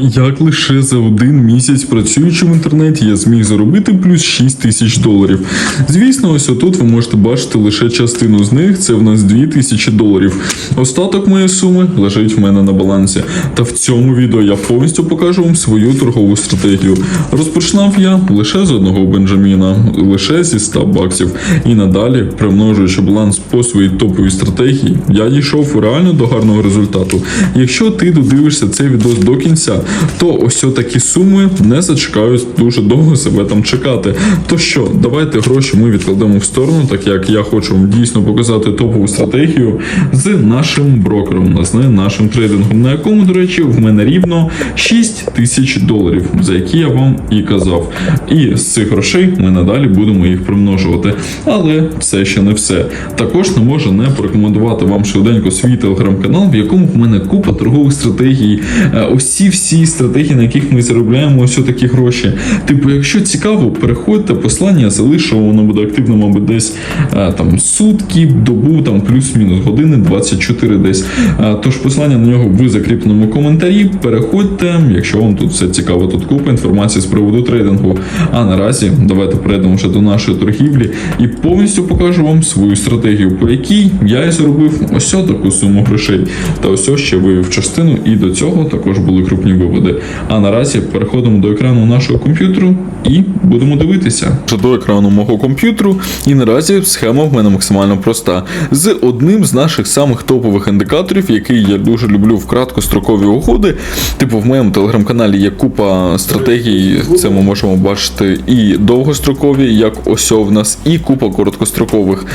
Як лише за один місяць працюючи в інтернеті, я зміг заробити плюс 6 тисяч доларів. Звісно, ось отут ви можете бачити лише частину з них, це в нас 2 тисячі доларів. Остаток моєї суми лежить в мене на балансі. Та в цьому відео я повністю покажу вам свою торгову стратегію. Розпочинав я лише з одного Бенджаміна, лише зі 100 баксів. І надалі, примножуючи баланс по своїй топовій стратегії, я дійшов реально до гарного результату. Якщо ти додивишся цей відео до кінця, то ось такі суми не зачекають дуже довго себе там чекати. То що, давайте гроші ми відкладемо в сторону, так як я хочу вам дійсно показати топову стратегію з нашим брокером, з нашим трейдингом, на якому, до речі, в мене рівно 6 тисяч доларів, за які я вам і казав. І з цих грошей ми надалі будемо їх примножувати. Але це ще не все. Також не можу не порекомендувати вам швиденько свій телеграм-канал, в якому в мене купа торгових стратегій. Е, Усі всі стратегії, на яких ми заробляємо ось такі гроші. Типу, якщо цікаво, переходьте, послання залишу, воно буде активно, мабуть, десь е, там сутки, добу, там плюс-мінус години, 24 десь. Е, Тож посилання на нього в закріпленому коментарі. Переходьте, якщо вам тут все цікаво, тут купа інформації з приводу трейдингу. А наразі давайте перейдемо вже до нашої торгівлі і повністю покажу вам свою стратегію, по якій я і заробив ось таку суму грошей. Та ось ще вивів частину, і до цього також були крупні виводи. А наразі переходимо до екрану нашого комп'ютеру і будемо дивитися. До екрану мого комп'ютеру, і наразі схема в мене максимально проста. З одним з наших самих топових індикаторів, який я дуже люблю в краткострокові угоди. Типу, в моєму телеграм-каналі є купа стратегій. Це ми можемо бачити і довгострокові, як ось в нас, і купа короткострокових.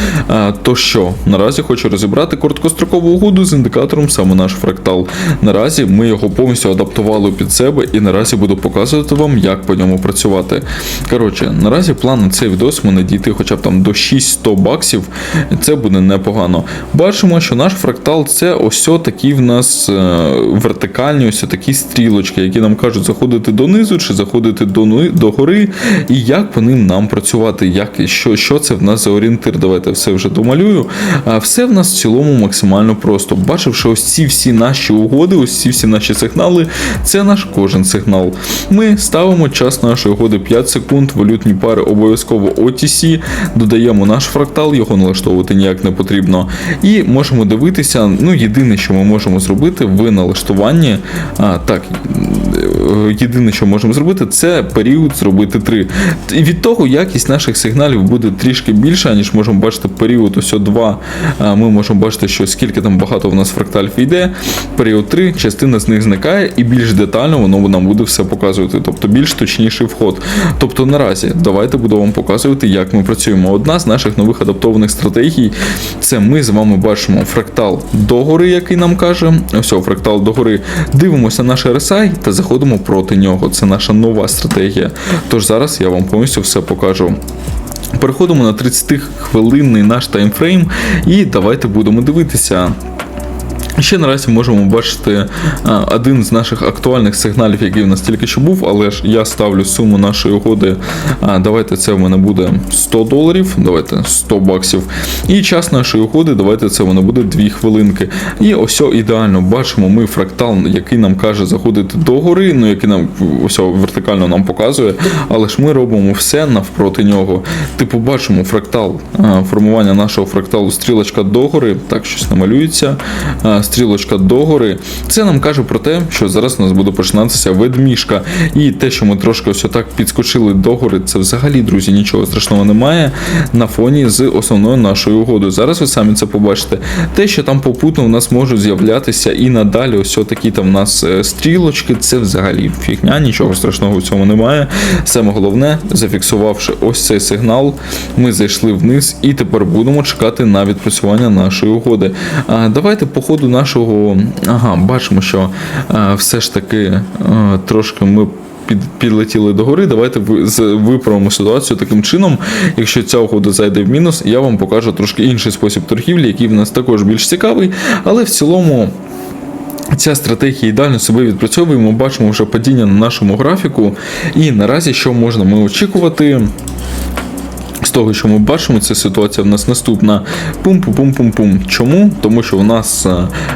То що, наразі хочу розібрати короткострокову угоду з індикатором саме наш фрактал. Наразі ми його повністю адаптували під себе, і наразі буду показувати вам, як по ньому працювати. Коротше, наразі план на цей відос мене дійти хоча б там до 600 баксів. Це буде непогано. Бачимо, що наш фрактал це ось такі в нас е, вертикальні, ось такі стрілочки, які нам кажуть заходити донизу чи заходити до, до гори, і як по ним нам працювати, як, що, що це в нас за орієнтир. Давайте все вже домалюю. А все в нас в цілому максимально просто. Бачивши ось ці всі наші угоди, ось ці всі наші сигнали, це наш кожен сигнал. Ми ставимо час нашої угоди 5 секунд, валютні пари обов'язково OTC, додаємо наш фрактал, його налаштовувати ніяк не потрібно. І можемо дивитися. Ну, єдине, що ми можемо зробити в налаштуванні. А, так, єдине, що можемо зробити, це період зробити 3. І від того якість наших сигналів буде трішки більша, ніж можемо бачити період ось 2. Ми можемо бачити, що скільки там багато в нас фракталів йде. Період 3, частина з них зникає, і більш детально воно нам буде все показувати. Тобто більш точніший вход. Тобто наразі давайте буду вам показувати, як ми працюємо. Одна з наших нових адаптованих стратегій це ми з вами бачимо фрактал догори, який нам каже. Ось фрактал догори. Дивимося наш RSI та заходимо проти нього. Це наша нова стратегія. Тож зараз я вам повністю все покажу. Переходимо на 30-хвилинний наш таймфрейм, і давайте будемо дивитися. Ще наразі можемо бачити а, один з наших актуальних сигналів, який в нас тільки що був, але ж я ставлю суму нашої угоди. Давайте це в мене буде 100 доларів, давайте 100 баксів. І час нашої угоди, давайте це в мене буде 2 хвилинки. І ось ідеально бачимо ми фрактал, який нам каже заходити до гори, ну який нам ось вертикально нам показує, але ж ми робимо все навпроти нього. Типу, бачимо фрактал, а, формування нашого фракталу, стрілочка догори, так щось намалюється. Стрілочка догори. Це нам каже про те, що зараз у нас буде починатися ведмішка. І те, що ми трошки ось отак підскочили догори, це взагалі, друзі, нічого страшного немає на фоні з основною нашою угодою. Зараз ви самі це побачите. Те, що там попутно у нас можуть з'являтися і надалі, ось такі там у нас е, стрілочки, це взагалі фігня, нічого страшного в цьому немає. Саме головне, зафіксувавши ось цей сигнал, ми зайшли вниз і тепер будемо чекати на відпрацювання нашої угоди. Давайте по ходу нашого. Ага, бачимо, що е, все ж таки е, трошки ми. Під, підлетіли до гори, давайте виправимо ситуацію таким чином. Якщо ця угода зайде в мінус, я вам покажу трошки інший спосіб торгівлі, який в нас також більш цікавий, але в цілому. Ця стратегія ідеально себе відпрацьовує. Ми бачимо вже падіння на нашому графіку. І наразі що можна ми очікувати? З того, що ми бачимо, ця ситуація в нас наступна. Пум-пум-пум-пум-пум. Чому? Тому що в нас е,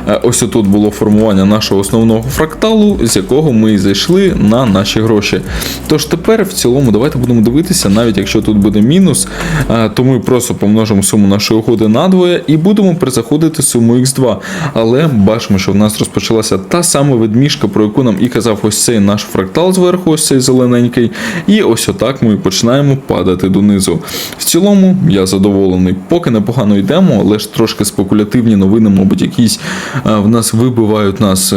е, ось тут було формування нашого основного фракталу, з якого ми і зайшли на наші гроші. Тож тепер в цілому давайте будемо дивитися, навіть якщо тут буде мінус, е, то ми просто помножимо суму нашої угоди на двоє і будемо перезаходити суму X2. Але бачимо, що в нас розпочалася та сама ведмішка, про яку нам і казав ось цей наш фрактал зверху, ось цей зелененький. І ось отак ми починаємо падати донизу. В цілому я задоволений. Поки непогано йдемо, але ж трошки спекулятивні новини, мабуть, якісь е, в нас вибивають нас.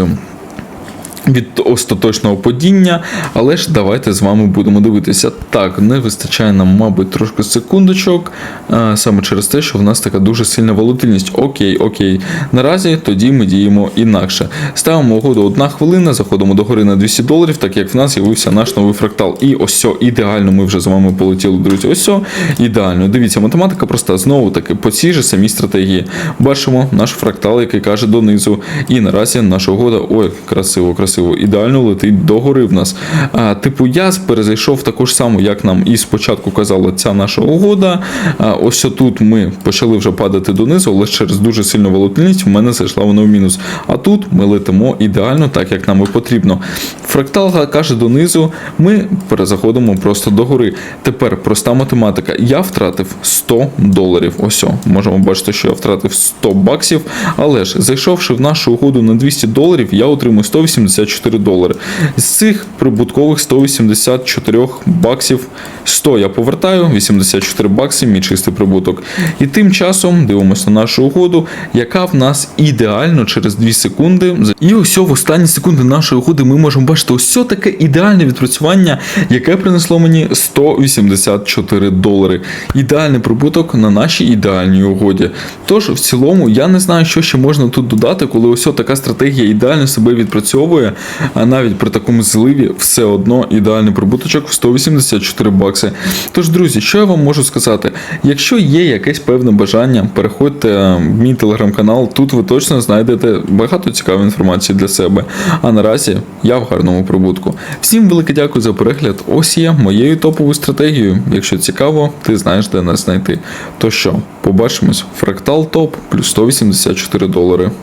Від остаточного падіння, але ж давайте з вами будемо дивитися. Так, не вистачає нам, мабуть, трошки секундочок, е, саме через те, що в нас така дуже сильна волатильність. Окей, окей. Наразі тоді ми діємо інакше. Ставимо угоду одна хвилина, заходимо до гори на 200 доларів, так як в нас з'явився наш новий фрактал. І ось сьо, ідеально ми вже з вами полетіли, друзі. Ось сьо, ідеально. Дивіться, математика проста. Знову таки, по цій же самій стратегії. Бачимо наш фрактал, який каже донизу. І наразі наша угода, ой, красиво, красиво, ідеально летить догори в нас. А, типу, я перезайшов також само, як нам і спочатку казала ця наша угода. А, ось тут ми почали вже падати донизу, але через дуже сильну волатильність в мене зайшла вона в мінус. А тут ми летимо ідеально, так як нам і потрібно. Фрактал каже донизу, ми перезаходимо просто догори. Тепер проста математика. Я втратив 100 доларів. Ось, можемо бачити, що я втратив 100 баксів. Але ж зайшовши в нашу угоду на 200 доларів, я отримую 184 долари. З цих прибуткових 184 баксів 100 я повертаю, 84 бакси мій чистий прибуток. І тим часом дивимося на нашу угоду, яка в нас ідеально через 2 секунди. І ось в останні секунди нашої угоди ми можемо бачити ось таке ідеальне відпрацювання, яке принесло мені 184 долари. Ідеальний прибуток на нашій ідеальній угоді. Тож, в цілому, я не знаю, що ще можна тут додати, коли ось така стратегія ідеально себе відпрацьовує, а навіть при такому зливі все одно ідеальний прибуточок в 184 бакси. Тож, друзі, що я вам можу сказати? Якщо є якесь певне бажання, переходьте в мій телеграм-канал, тут ви точно знайдете багато цікавої інформації для себе. А наразі я в гарному прибутку. Всім велике дякую за перегляд. Ось є моєю топовою стратегією. Якщо цікаво, ти знаєш, де нас знайти. То що, побачимось, фрактал топ плюс 184 долари.